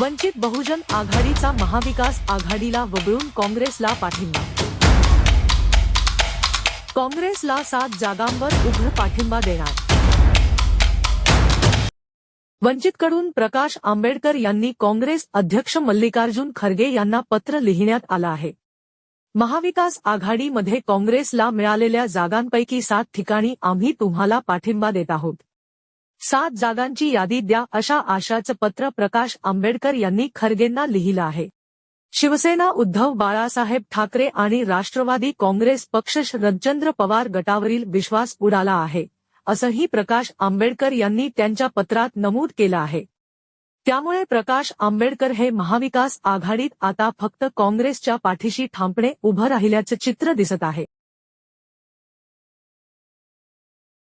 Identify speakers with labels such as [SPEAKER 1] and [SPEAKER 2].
[SPEAKER 1] वंचित बहुजन आघाडीचा महाविकास आघाडीला वगळून काँग्रेसला पाठिंबा. काँग्रेसला सात जागांवर उघड पाठिंबा देणार. वंचितकडून प्रकाश आंबेडकर यांनी काँग्रेस अध्यक्ष मल्लिकार्जुन खरगे यांना पत्र लिहिण्यात आलं आहे. महाविकास आघाडीमध्ये काँग्रेसला मिळालेल्या जागांपैकी सात ठिकाणी आम्ही तुम्हाला पाठिंबा देत आहोत. सात जागांची यादी द्या अशा आशाचं पत्र प्रकाश आंबेडकर यांनी खरगेंना लिहिलं आहे. शिवसेना उद्धव बाळासाहेब ठाकरे आणि राष्ट्रवादी काँग्रेस पक्ष शरदचंद्र पवार गटावरील विश्वास उडाला आहे असंही प्रकाश आंबेडकर यांनी त्यांच्या पत्रात नमूद केलं आहे. त्यामुळे प्रकाश आंबेडकर हे महाविकास आघाडीत आता फक्त काँग्रेसच्या पाठीशी ठामपणे उभं राहिल्याचं चित्र दिसत आहे.